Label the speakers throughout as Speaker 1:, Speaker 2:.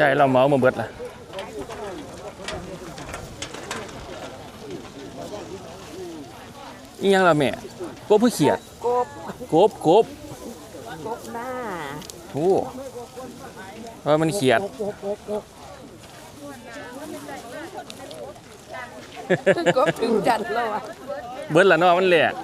Speaker 1: ยายเราเมามาเบิดล่ะอีหยังล่ะแม่กบผู้เขียด
Speaker 2: กบ
Speaker 1: กบกบ
Speaker 2: กบหน้า
Speaker 1: โอ้ว่ามันเขียด
Speaker 2: กบถึงจันทร์แล้วอะ
Speaker 1: เบิดละเนาะมันแหลก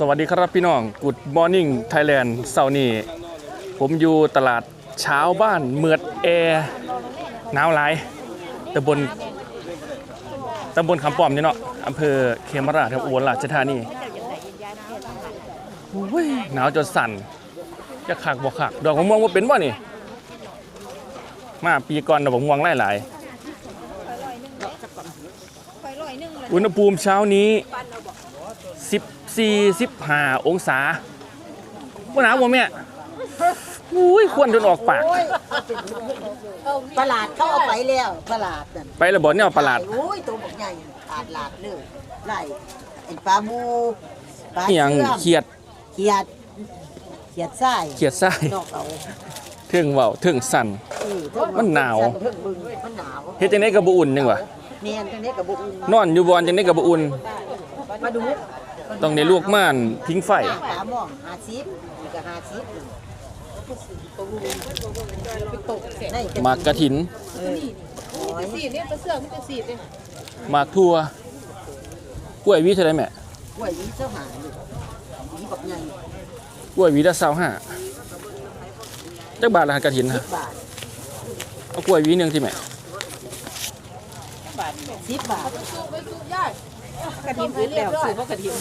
Speaker 1: สวัสดีครับพี่น้อง Good Morning Thailand เสาร์นี้ผมอยู่ตลาดเช้าบ้านเมือดแอร์หนาวหลายตำบลตำบลคำป้อมนี่เนาะอำเภอเขมราชครับอุบลราชธานีหนาวจนสั่นจะขักบ่ขักดอกมะม่วงว่าเป็นบ่นี่ มาปีก่อนดอกมะม่วงหลายๆอุณหภูมิเช้านี้ 14 15องศาว่าหนาวบ่แม่อุ้ยควนจนออกปาก
Speaker 3: ประหลาดเขาเอาไปแล้วประหลาดนั่น
Speaker 1: ไปและบ่เนี่ยประหลาด
Speaker 3: โอ้ยตัวบักใหญ่อาดหลาดเลยไล่เอ็นปลาบูปลา
Speaker 1: อหยัง
Speaker 3: เชื่อม
Speaker 1: เขียด
Speaker 3: เขียดเขียดไส้
Speaker 1: เขียดไส้
Speaker 3: นอกเอา
Speaker 1: เทิงเว้าเทิงสั่น
Speaker 3: เออเทิง
Speaker 1: มันหนาว
Speaker 3: เทิงบึงมันหนาว
Speaker 1: เฮ็ดจังได๋ก็บ่อุ่นจังวะ
Speaker 3: เมียนจังนี้กับบุอุ่น
Speaker 1: นอนอยู่บ่อนจังได๋ก็บ่อุ่น
Speaker 3: มาดู
Speaker 1: ต้องได้ลวกม่านพิงไฟ
Speaker 3: ปลาหม่องหาซิบนี่ก็หาซิบ
Speaker 1: หมากกระถิน
Speaker 2: สีเนี่ยตัวเสือมันจะสีเนี่ย
Speaker 1: หมากทั่วกล้วยวีเท่าไหร่แม่
Speaker 3: กล้วยนี้เจ้าหาอยู่นี่บักใหญ่
Speaker 1: กล้วยหวีละ25จักบาทละกระถินฮะ
Speaker 3: บ
Speaker 1: เอากล้วยวีหนึงที่แม่
Speaker 3: สิบบาท
Speaker 2: กระถิ่นพื้นแล้วสูบว่ากระถิ่น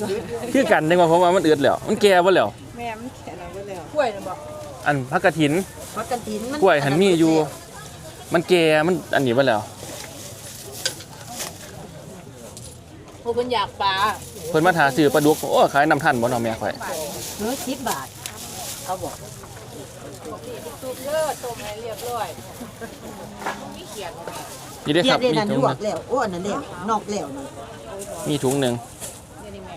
Speaker 1: คือกันจังว่าเพราะว่ามันอืดแล้วมันแก่บ่แล้ว
Speaker 2: แม่มันแข็งแล้วแล้วกล้วยนะบอก
Speaker 1: อันพักกระถิน
Speaker 3: พักกันถินมัน
Speaker 1: กล้วยหันมีอยู่ มันแก่มันอันนี้บ่แล้ว
Speaker 2: โอ้คนอยากปลา
Speaker 1: เพิ่นมาถาซื้อปลาดุกโอ้ขายน้ำท่านบ่เนาะแม่ข่อย
Speaker 3: เนื้อสิบบาทเขาบอก
Speaker 2: สูบเลือดต้มให้เรียบร้อยมีเขียน
Speaker 1: นี่เด้อ
Speaker 3: เที
Speaker 1: ค
Speaker 3: ย
Speaker 1: รั
Speaker 3: บบได้
Speaker 1: มี
Speaker 3: นั่น
Speaker 1: ถุ
Speaker 3: ล
Speaker 1: ง
Speaker 3: ว
Speaker 1: หนึ่
Speaker 3: ก
Speaker 1: ง
Speaker 3: แล้วโอ้อันนั้นแล้วนอกแล้วนี่
Speaker 1: มีถุงหนึง
Speaker 2: นี่นี่แม่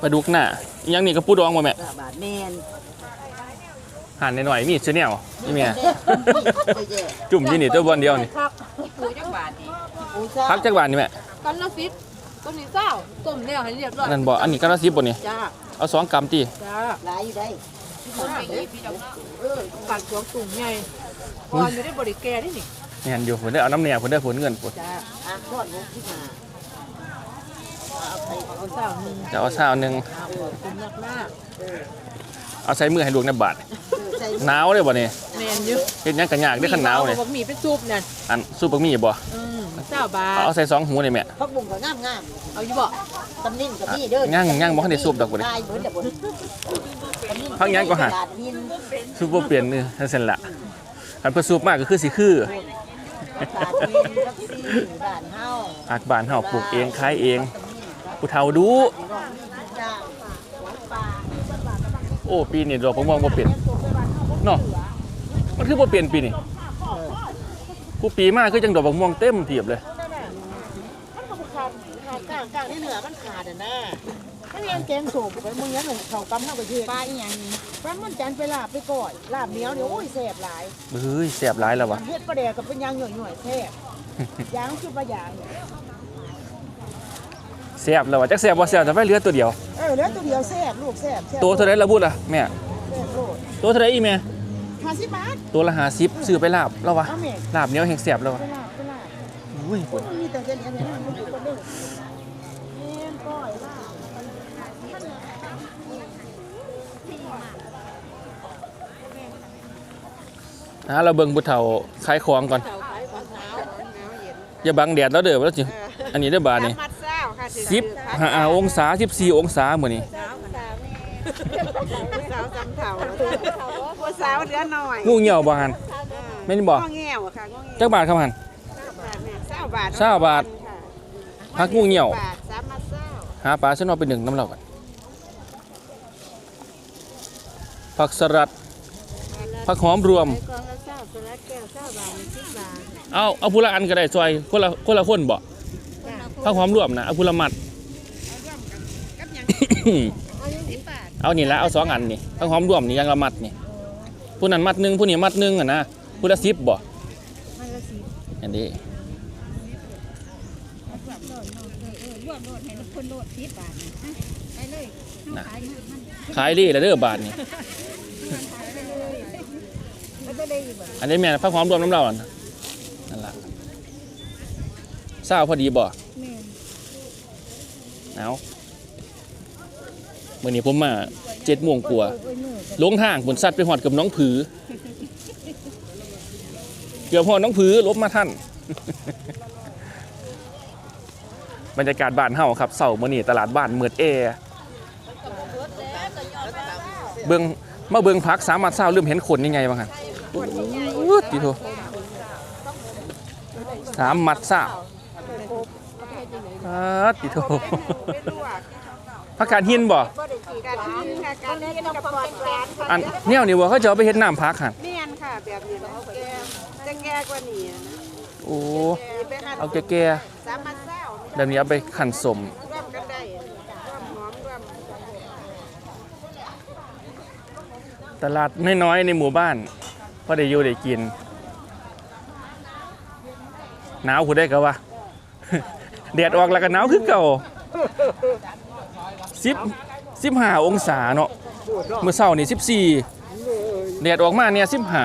Speaker 1: ปลาดุกหน้าอีหยังนี่ก็ปูดองบ่แม่
Speaker 3: กระบาดแมน
Speaker 1: หั่นหน่อยๆมีชื่อแนวนี่แม่
Speaker 3: แย่
Speaker 1: จุ่มที่นี่ตัวบอลเดียวนี่
Speaker 2: พักปูจังบาทดี
Speaker 3: โอ้ซ่า
Speaker 1: พักจักบาทนี่แม่
Speaker 2: กันละสิบต้นนี้เศร้าต้มแล้วให้เรียบร้อย
Speaker 1: นั่นบ่อันนี้ก็ละ10บ่นี่
Speaker 2: จ้า
Speaker 1: เอาสองกรัมติ
Speaker 2: จ้า
Speaker 3: หลายอยู่ได้
Speaker 2: คนไปยีพี่ดอกเออปัดสวงตุ่มไงก่อนจะได้บริแกได้นี่
Speaker 1: แม่นอยู่เพิ่นได้เอาน้ำแหน่เพิ่นได้ผลเงินพุ่น
Speaker 2: จ้า
Speaker 3: อะทอดหมูที่มาเอาไป
Speaker 2: เอาเศร้าหนึ่ง
Speaker 1: จะเอาซาวหนึง
Speaker 2: เอาตุ่มมากมาก
Speaker 1: เอาใส่มือให้ลูกในบาท
Speaker 3: ใส่
Speaker 1: หนาวเด้อบ่นี่
Speaker 2: แมนอยู่
Speaker 1: เฮ็ดหยังก็ยากเด้อคันหนาวนี่
Speaker 2: บอกมีเป็นซุปนั่น
Speaker 1: อันสู้บักมี่บ่
Speaker 2: อืมเศร้าบาท
Speaker 1: เอาใส่สองหูนี่แม่
Speaker 3: พักบุ้งก็งามงาม
Speaker 2: เอาอยู่บ่
Speaker 3: ตำนิ่งกับนี่เด้อ
Speaker 1: ย่างย่างบ่ทันได้สูบดอกบ่นี่
Speaker 3: ได้เบิดเด้อบ่
Speaker 1: พักยังก็หา
Speaker 3: ตลาดนิน
Speaker 1: สูบบ่เปลี่ยนนี่จังซั่นล่ะคันเพิ่นสูบมากก็คือสิคือ
Speaker 3: ตลาดนินทักซี่บ้านเฮา
Speaker 1: ผักบ้านเฮาปลูกเองขายเอง ผู้เฒ่าดู
Speaker 3: จ้า
Speaker 1: โอ้ปีนี้ดอกผมมองบ่เป็นเนาะมันคือบ่เปลี่ยนปีนี้กูปีมาคือจังดอกบักม่วงเต็มเทียบเลย
Speaker 3: ขาดกลางกลางที่เหนือมันขาดอะนะมันเรียนแกงโสมไปมึงยังเขากำเฮาก็เฮ็ดปลาอีหยังป ลามันจันไปลาบไปก่อยลาบเหนียวเดี๋ยวโอ้ยแซ่บหลาย
Speaker 1: เฮ้ยแซ่บหลายแล้ววะ
Speaker 3: เฮ็ดปลาแดกกับเป็นยางหน่อยๆแซ่บ ยางคือปลายาง
Speaker 1: แซ่บแล้ววะจักแซ่บบ่แซ่บแต่ไว้เหลือตัวเดียว
Speaker 3: เออแล้วตัวเดียวแซ่บลูกแซ่บแซ่บ
Speaker 1: ตัวเท่าไหร่ละบุดล่ะแม่
Speaker 3: แซ่บโลด
Speaker 1: ตัวเท่าไหร่อีแม่
Speaker 3: ห้าสิบบาท
Speaker 1: ตัวละ50ซื้อไปลาบแล้ววะ
Speaker 3: เอาแม่
Speaker 1: ลาบเหนียวแห่งแซ่บแล้ววะ
Speaker 3: ไปลาบไปลาบ
Speaker 1: อุ้ยปวด
Speaker 3: มันมีแต่เส้นอันนี้มันอยู่คนเดียวเอ็นก้อยลาบ
Speaker 1: หาเราเบิ่งผู้เฒ่าขายของก่อน อย่าบังแดดแล้วเด้อว่าแล้วสิอันนี้ได้อบาทนี่
Speaker 2: มัดเศร้าค่ะ
Speaker 1: 10 5องศา14องศามื้อนี้
Speaker 2: สาวจำเถ่าผู้สาวเหลือหน่อย
Speaker 1: งูเหี่ยวบ่หันแม่นบ่
Speaker 2: งอแง่วค่ะงอแง่ว
Speaker 1: จักบาทครับหัน
Speaker 2: เศร้าบาท
Speaker 1: เศร้าบาทพักงูเหี่ยว
Speaker 2: บาทสามมาเศร้า
Speaker 1: หาปลาซะหน่อยไปหนึ่งน้ำเราก่อนผักสลัดผักหอมรวม
Speaker 2: กองละเศร้าสลัดแก้วเศร้าบาทสิบบาท
Speaker 1: เอาเอาพูละอันก็ได้ซอยคนละคนละคนบ่ผักหอมรวมนะเอาพูละมัด
Speaker 2: กับยัง เอายังสิบบาท
Speaker 1: เอานี่ละเอาสองอันนี่ทั้งหอมรวมนี่อยังละมัดนี่ผู้นั้นมัดหนึงผู้นี้มัดหนึงอะนะผู้ละ10บ่
Speaker 4: มันละสิ
Speaker 1: อันนี้
Speaker 4: รวมโลดให้คนโลด10บาทไปเลย
Speaker 1: นะขายดีแล้วเด้อบาทนี่
Speaker 4: มันจะได้อีกบ่
Speaker 1: อันนี้แม่นผักหอมรวมน้ำเราอะนะนั่นล่ะเศร้าพอดีบ่
Speaker 4: แม่
Speaker 1: เอามื่อนี้ผมมาเจ็ดโมงกว่า
Speaker 4: โอ้ยมือ
Speaker 1: ลงทางผลสัตว์ไปหอดกับน้องผือ เกือบหอดน้องผือลบมาท่าน บรรยากาศบ้านเฮาครับเสาร์มื้อนี้ตลาดบ้านเมือดแอร์เบิ่งมาเบิ่งพักสามารถเศร้าลืมเห็นขนยังไงบ้างครับ อู้ติโทสามมัดเศร้าอ่าติโทพักการหินบ่
Speaker 4: การกินค่ะการเล่นบปอดแหวน
Speaker 1: อันเนี่ยนี่ว่เขาจะเอาไปเฮ็ดน้ำพักหั่น
Speaker 4: เมียนค่ะแบบนี้แล้วแก่จะแก่กว่านี้นะ
Speaker 1: โอ้เอาแก่
Speaker 4: สามพันเศร้า
Speaker 1: ๆแบบนี้เอาไปขันสม
Speaker 4: ร่วมกันได้ร่วมหอมร่วม
Speaker 1: ตลาดน้อยๆในหมู่บ้าน อได้อยู่ได้กิน หนาวคุณได้ก็ว่าแดดออกแล้วก็หนาวคือเก่าสิบสิบห้าองศาเนาะเมื่อเช้านี่สิบสี่แดดออกมาเนี่ยสิบห้า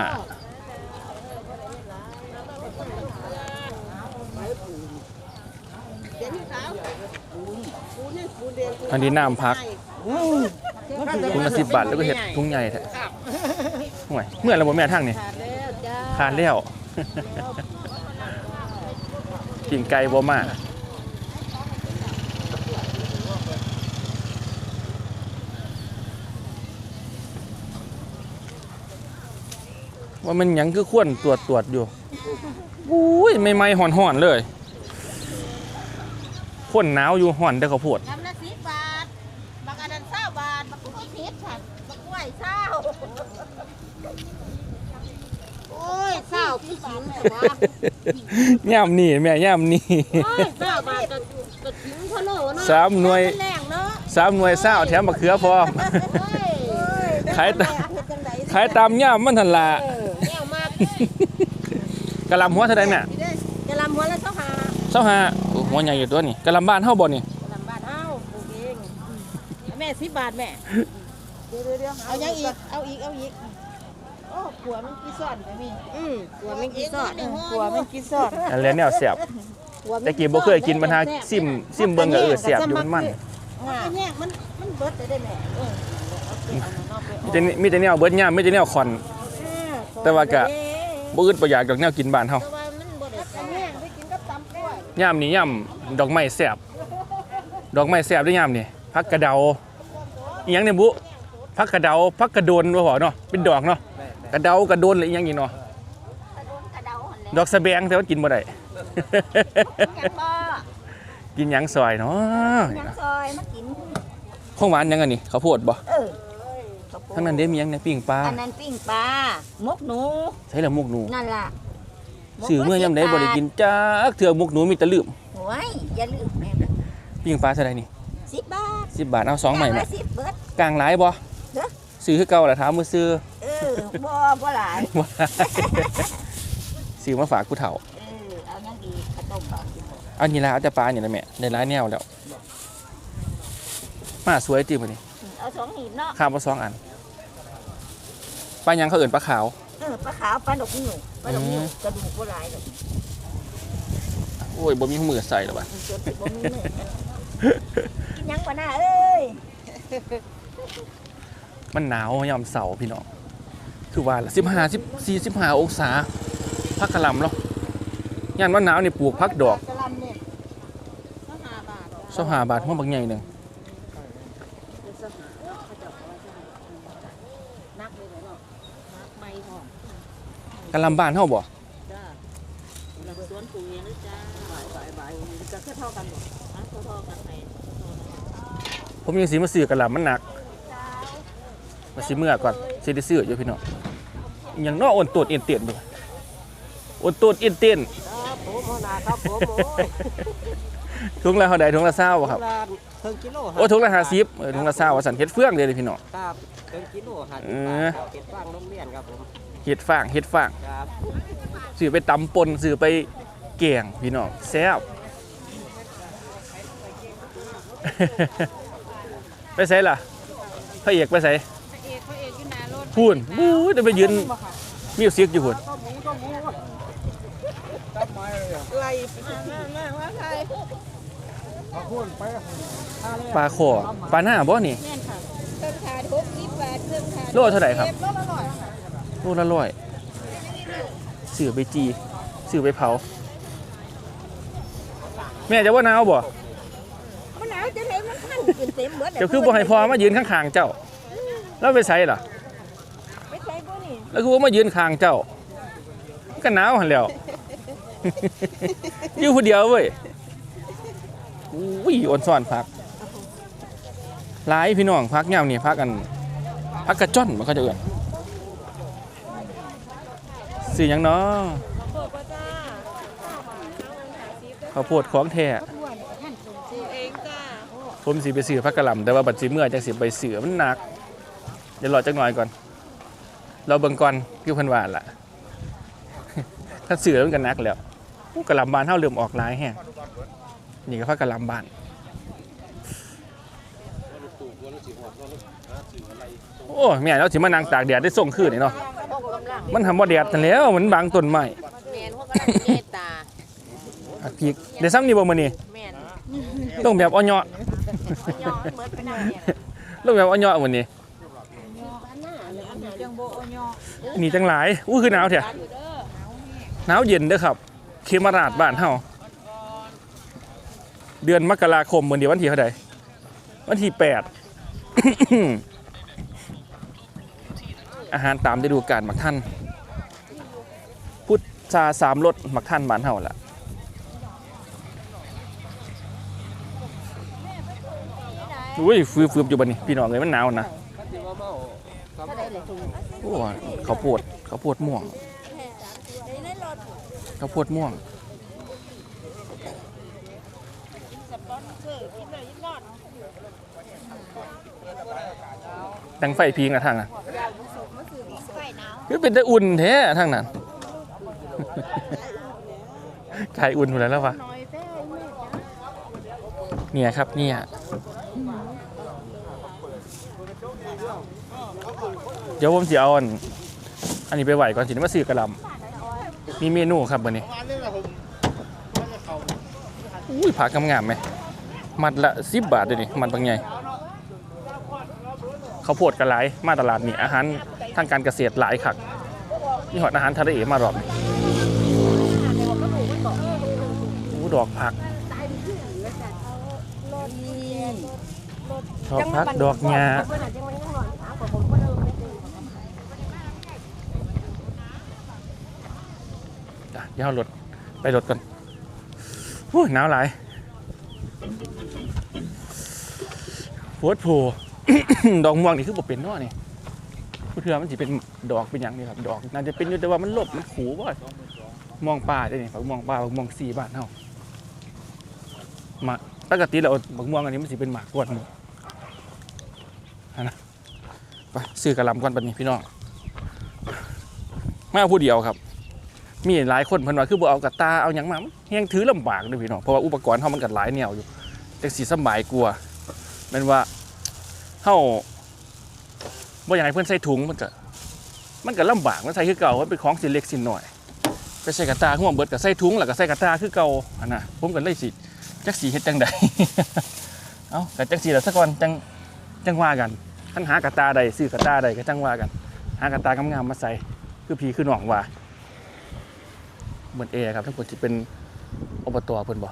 Speaker 1: อันนี้น้ำพักถุงละสิบบาทแล้วก็เห็ดถุงใหญ่แท้ ห่วยเมื่อเราบ่แม่ทางนี่
Speaker 4: ขาดแล้วจ้า
Speaker 1: ทานแล้วกินไก่บ่มาว่ามันหยังคือควรตรวจตรวจอยู่อุ้ยไม่ไม่ห่อนห่อนๆเลยคนหนาวอยู่ห่อนได้อข้าวโพด
Speaker 4: กำละสิบบาทบางอันนั้นเศร้าบาทบางกุ้ยพิษค่ะบางกล้วยเศร้าโอ้ ยเศร้าพี่ชิงแต่ว่า
Speaker 1: ย่ามนี่แม่ย่ามนี่
Speaker 4: โอ้ยเศร้าบาทก็ก็ทิ้งเขาโลเนาะ
Speaker 1: สามหน่วย
Speaker 4: แรงเนาะ
Speaker 1: สามหน่วยเศร้าแถมมะเขือพร้อมขายตามขายตามย่ามมันทันละ
Speaker 4: เออแนวมาก
Speaker 1: กะหลำหัวเท่าไดแม่
Speaker 4: จะลำหัวละเท่าหา
Speaker 1: เจ้าหาโอ้หัวใหญ่อยู่ตัวนี่กะหลำบ้านเฮาบ่นี่
Speaker 4: จะลำบาทเอ้าปลูกเองแม่สิบบาทแม่เดี๋ยวเดี๋ยวเอายังอีกเอาอีกเอาอีกโอ้ ขัวมันกี่ซอดไปมีอืมขัวมันกี่ซอดขัวมันกี่ซอด
Speaker 1: อันแล้วแนวแซ่บแต่กี้บ่เคยกินปัญหาซิมซิมเบิ่งก็เออแซ่บอยู่มันมัน
Speaker 4: ว่าแยกมันมันเบิดได้ได้แม่เออเอาเก็บเอานอกไป
Speaker 1: มีแต่นี่มีแต่แนวเบิดย่ามมีแต่แนวคอน แต่ว่าก็บ่อึดบ่อยากดอกแนวกินบ้านเฮา
Speaker 4: แต่ว่ามันบ่ได้แห้งไปกินกับตำกล้วย
Speaker 1: ย่ามนี่ย่ามดอกไม้แซ่บดอกไม้แซ่บได้ย่ามนี่ผักกระเดาอีหยังเนี่ยบุผักกระเดาผักกระโดนบ่พอเนาะเป็นดอกเนาะ กระเดากระโดนหรืออีหยังนี่เนาะ
Speaker 4: กระเดาหั่นแหละ
Speaker 1: ดอกสะแบงแต่ว่ากินบ่ได้
Speaker 4: กันบ่
Speaker 1: กินหยังซอยเนาะ
Speaker 4: ยังซอยมากิน
Speaker 1: ของหวานหยังอันนี้ข้าวโพดบ่
Speaker 4: เออข้าวโพด
Speaker 1: ทั้งนั้นเด้มีหยังในปิ้งปลา
Speaker 4: อันนั้นปิ้งปลาหมกหนู
Speaker 1: ใช่ละมุกหนู
Speaker 4: นั่นล่ะ
Speaker 1: สื่อเมื่อยามใดบ่ได้กินจักเทื่อมุกหนูมีแต่ลืม
Speaker 4: โอ้ยอย่าลืมแม่
Speaker 1: ปิ้งปลาเท่าใดนี่
Speaker 4: สิบบาท
Speaker 1: 10บาทเอาสองใหม่
Speaker 4: ย่า
Speaker 1: แม่
Speaker 4: ละสิบเบิด
Speaker 1: กลางหลายบ่
Speaker 4: เด้อ
Speaker 1: ซื้อคือเก่าล่ะถามมือซื้อ
Speaker 4: เออบ่บ่หลาย
Speaker 1: ว่าซื้อมาฝากกูเฒ่า
Speaker 4: เออเอายังอีกข้าวต้มปลากินบ่
Speaker 1: เอานี่ละเอาแต่ปลานี่ละแม่ได้หลายแนวแล้ว มาสวยจริงบ่นี่
Speaker 4: เอาสองหีบเนาะ
Speaker 1: ข้ามมาสองอันปลาหยังเขาเอิ่นปลาขาว
Speaker 4: เออปลาขาวปลาดอกนิ้วปลาดอกนิ้ว
Speaker 1: อืม
Speaker 4: กระดูกบ่หลายดอก
Speaker 1: โอ้ยบ่มีมือใส่หรอวะ
Speaker 4: มันจดสิบ่มีมือกินหยังกว่าหน้าเอ้ย
Speaker 1: มันหนาว ยามเสาร์พี่น้อง คือว่าละ15 14 15องศาพักกระลำเนาะย่านว่าหนาวนี่ปลูกพักดอก
Speaker 4: กะหล่ำเนี่ยก็ห้าบาท
Speaker 1: สหาบาทหัวบักใหญ่หนึ่ง
Speaker 4: นักเลยเนาะนักไม่พอกะ
Speaker 1: ลำบ้านเฮาบ่
Speaker 4: จ้าเราสวนปลูกเองนะจ้าบ่ายบ่ายบ่ายจะเท่ากันบ่ฮะเท่าเท่ากันไหน
Speaker 1: ผมยังสิมาซื้อกะลำมันหนักมาสิเมื่อก่อนสิได้ซื้ออยู่พี่น้อง อิหยังเนาะอ่อนโตดเอ็นเตียนบ่อ่อนโตดเอ็นเตียน
Speaker 4: ครับผมหัวหน้าครับผมโอ้ย
Speaker 1: ถุงละเท่าใดถุงละเศร้าบ่ครับ
Speaker 5: ละเพิ่งกิโล
Speaker 1: โอ้ถุงละห้าสิบเออถุงละเศร้าว่าสันเฮ็ดเฟืองเลยเด้อพี่น้อง
Speaker 5: ครับเพิ่งกิโลห้า
Speaker 1: เอ
Speaker 5: สิบ
Speaker 1: อ
Speaker 5: บาทครับเก็บฟางโรงเรียนครับผม
Speaker 1: เฮ็ดฟางเฮ็ดฟาง
Speaker 5: ครับ
Speaker 1: ซื้อไปตำปนซื้อไปแกงพี่น้องแซ่บไปใส่ล่ะพระเอกไปใส่
Speaker 4: พูน
Speaker 1: บู๊ยเดี๋ยวไปยืนมิวสิกอยู่พุ่น
Speaker 4: ไล่ไปมามาว่าใคร
Speaker 1: ปลาขอปลาหน้าบ่นี่
Speaker 4: แม่นค่ะเครื่องขาดหกสิบบาทเครื่องขาด
Speaker 1: โลเท่าไหร่ครับ
Speaker 4: โลละร้อยค่ะ
Speaker 1: โลละร้อยซื้อไปจีซื้อไปเผา แม่จะว่าหนาวบ่
Speaker 4: มันหนาวจะไหนมันพันขึ้นเต็มหมด
Speaker 1: เดี๋ยวคือบ่ให้พอมายืนข้างๆเจ้า แล้วไปใส่ล่ะ
Speaker 4: ไปใส่บ่นี่
Speaker 1: แล้วคือว่ามายืนข้างเจ้าก็หนาวหันแล้วอยู่ผู้เดียวเว้ยอุ้ยอ่อนซ่อนพักหลายพี่น้องพักยามนี่ยพักกันพักกระจ้อนมันก็จะเอื่นสื่อหยังเนาะ
Speaker 4: โคตรบ่จ้า
Speaker 1: ข้าวโพดของแท้ผมสิไปซื้อพักกระลำแต่ว่าบัดสิเมื่อจังสิไปซื้อมันหนัก เดี๋ยวรอจักหน่อยก่อน เราเบิ่งก่อนคือเพิ่นว่าล่ะถ้าซื้อมันก็หนักแล้วอู้กะหล่ำบานเฮาเริ่มออกหลายแฮงนี่ก็พักกะหล่ำบานโอ้แม่เราสิมานั่งตากแดดได้ส่งคืนนี่เนาะ
Speaker 4: พวกกำลัง
Speaker 1: มันทำบ่แดดนั่นแหล้วมันบังต้นไม้
Speaker 4: แม่นพวกกำลังเมตตา
Speaker 1: อักพีกได้ซ้ำนี่บ่มื้อนี้
Speaker 4: แม่น
Speaker 1: ต้องแบบอ่อนเยาะ
Speaker 4: ยอมเหมือนไปนั่งเนี่ย
Speaker 1: ต้องแบบอ่อนเยาะมื้อนี้
Speaker 4: จังโบโอยอ
Speaker 1: นี่จังหลายอู้คือหนาวแท้
Speaker 4: อยู่เด้อ
Speaker 1: หนาวเย็นเด้อครับ เคมาราชบ้านเฮาเดือนมกราคมมื้อนี้วันที่เท่าใดวันที่8อาหารตามฤดูกาลหมักท่านพุทธาสามรสหมักท่านบ้านเฮาล่ะอุ้ยฟืบๆอยู่บัดนี้พี่น้องเอ้ยมันหนาวนะ
Speaker 5: ก็ถือว่าเมาครับ
Speaker 1: โอ้ยข้าวโพดข้าวดม่วงเข้าวดม่วงดังไฟพิงอะทางนั้นคือเป็นแต่อุ่นแท้ทางนั้นกายอุ่นหมดแล้ววะเนี่ยครับเนี่ย เดี๋ยวผมจะเอาอันอันนี้ไปไหวก่อนสิมาซื้อกระหลำมีเมนูครับวันนี้อุ้ยผักงามๆไหมมัดละสิบบาทเลยนี่มัดบางใหญ่ข้าโพดกระไรมาตลาดนี่อาหารทางการเกษตรหลายคักนี่หอดอาหารทะเลมารอบนี้โอ้ดอกผัก ดอกผักดอกหญ้าอะ เดี๋ยวเอารถไปรถก่อนโอ้ยหนาวหลายโพดโผดอกม่วงนี่คือบ่เป็นเนาะนี่ผู้เทือมันสิเป็นดอกเป็นหยังนี่ครับดอกน่าจะเป็นอยู่แต่ว่ามันลบมันขูบ่มองป่าได้นี่ผักมองป่าผักมองสี่บ้านเฮามาปกติแล้วผักม่วงอันนี้มันสิเป็นหมากกวนหมู่นะไปซื้อกระลำก่อนบัดนี้พี่น้องไม่เอาผู้เดียวครับ มีหลายคนเพิ่นว่าคือบ่เอากระตาเอาหยังมามันแฮงถือลำบากเด้อพี่น้องเพราะว่าอุปกรณ์เฮามันก็หลายแนวอยู่จังสิสบายกลัวแม่นว่าเฮาบ่อยากให้เพิ่นใส่ถุงมันก็มันก็ลำบากมันใส่คือเก่ามันเป็นของสิเล็กสิน้อยไปใส่กระตาห่วงเบิดก็ใส่ถุงแล้วก็ใส่กระตาคือเก่าอันน่ะผมก็เลยสิจักสีเฮ็ดจังใดเอ้าก็จังสีแล้วซะก่อนจังจังว่ากันคันหากระตาใดซื้อกระตาใดก็จังว่ากัน หากระตางามๆมาใส่คือพีคือหน้องว่า เหมือนเอครับทั้งหมดสิเป็นอบตเพิ่นบ่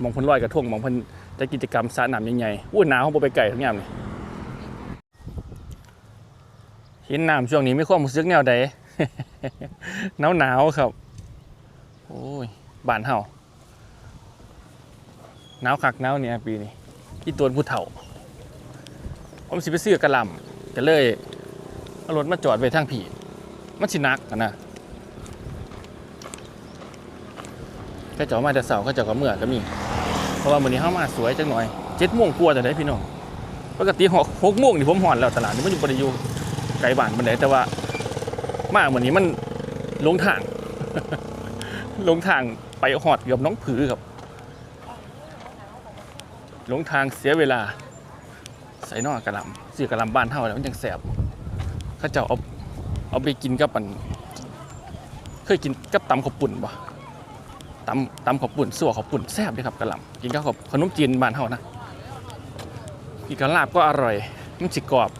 Speaker 1: หมองเพิ่นลอยกระทงมองเพิ่นจัดกิจกรรมสระน้ำใหญ่ๆอู้หนาวเฮาบ่ไปไกลทั้งยามนี่เห็นน้ำช่วงนี้ไม่ความรู้สึกแนวใดหนาวหนาวๆครับ โอ้ยบานเฮาหนาวคักหนาวเนี่ยปีนี้ที่ตัวผู้เฒ่า ผมสิไปซื้อกระลำก็เลยเอารถมาจอดไว้ทางผีมันสินักนะ ก็เจาะมาแต่เสาก็เจาะกับเมื่อก็มี เพราะว่ามื้อนี้เฮามาสวยจังหน่อย7โมงกว่าแต่ได้พี่น้องปกติ6 6โมงนี่ผมฮอดแล้วตลาดนี่มันอยู่บ่ได้อยู่ไกลบ้านปานใดแต่ว่า มามื้อนี้มันลงทาง ลงทางไปฮอดเกือบน้องผือครับลงทางเสียเวลา ใส่นอกกระลำซื้อกระลำบ้านเฮาแล้วมันจังแสบเขาเจ้าเอาเอาไปกินกับปันเคยกินกับตำข้าวปุ่นบ่ ตำตำขอปุ่นสั่วขอปุ่นแซ่บเด้ครับกระหล่ำกินกับข้าวขนมจีนบ้านเฮานะกินกับลาบก็อร่อยมันสิกรอบ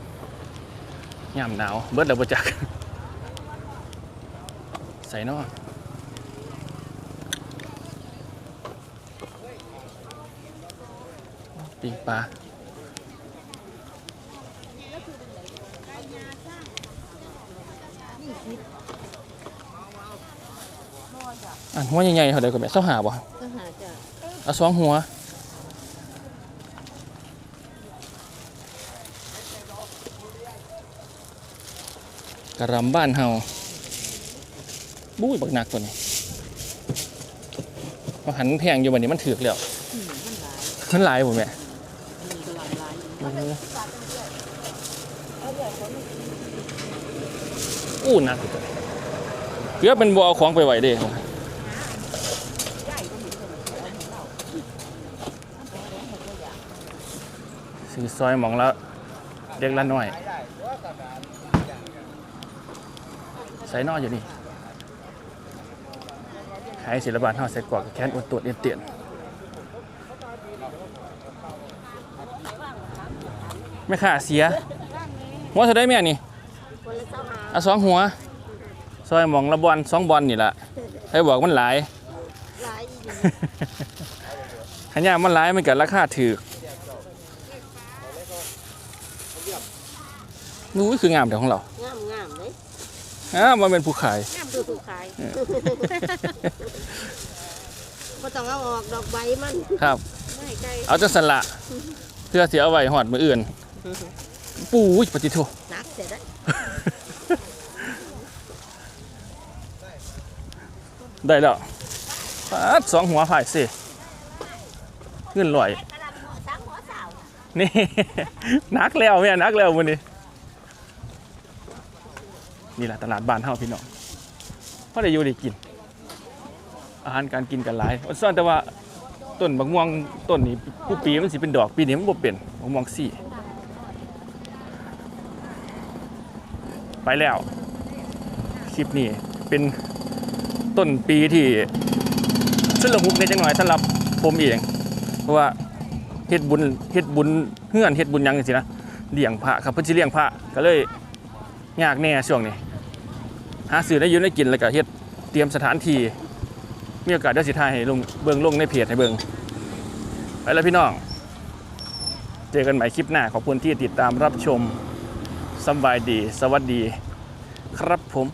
Speaker 1: ยามหนาวเบิดแล้วบ่จัก ใส่นอกปิ้งปลา อันหัวใหญ่ๆเท่าใดก็แม่เสาหาบ่
Speaker 4: ก็หาจ้ะ
Speaker 1: เอาสองหัว กระหลำบ้านเฮาบุ้ยบักหนักตัวนี้มาหันแพงอยู่วันนี้มันถือกแล้ว
Speaker 4: อืมมันหลาย
Speaker 1: มันหลายบ่แม่
Speaker 4: มีกระหล่ำหลาย
Speaker 1: โอ้โหอู้หนักอยู่ตัวนี้เกือบเป็นบ่เอาของไปไหวเด้ ซื้อซอยหมองแล้วเล็กละน้อยใส่นออยู่นี่ขายศิลปะเฮาใส่กรอกแค้นอวดตรวจเรียนเตียนไม่ค่าเสียหัวเท่าได้แม่นี่เอาสองหัว ซอยหมองละบอลสองบอลนี่ละให้บอกมันหลาย
Speaker 4: หลายอีก
Speaker 1: ขันยามมันหลายมันเกิดราคาถือ นู้ยคืองามแต่ของเรา
Speaker 4: งามงามเลย
Speaker 1: อ้าวมันเป็นผู้ขาย
Speaker 4: งามดูถูกขายก็ต้องเอาออกดอกใบมัน
Speaker 1: ครับ
Speaker 4: ไม่ให้ไกล
Speaker 1: เอาจังสละเพื่อเสียเอาไว้หอดมืออื่นปู้ยปฏิโท
Speaker 4: นักเสร็จแล้ว
Speaker 1: ได้แล้วปาดสองหัวผ่ายสิเงินลอยนี่นักแล้วแม่นักแล้ววันนี้ นี่แหละตลาดบ้านเฮาพี่น้องพอได้อยู่ได้กิน อาหารการกินกันหลายวันซ่อนแต่ว่าต้นบักม่วงต้นนี้ผู้ปีมันสิเป็นดอกปีนี้มันบ่เป็นบักม่วงสี่ไปแล้วคลิปนี้เป็นต้นปีที่ชุดละหุกในจังหน่อยสำหรับผมเอง เพราะว่าเฮ็ดบุญเฮ็ดบุญเฮือนเฮ็ดบุญยังจังซี่นะเลี้ยงพระครับเพิ่นสิเลี้ยงพระก็เลย ยากแน่ช่วงนี้ หาซื้อได้ยู่ได้กินแล้วก็เฮ็ดเตรียมสถานที่มีโอกาสได้สิทายให้ลงเบิ่งลงในเพจให้เบิ่งไปแล้วพี่น้อง เจอกันใหม่คลิปหน้าขอบคุณที่ติดตามรับชมสบายดี สวัสดี ครับผม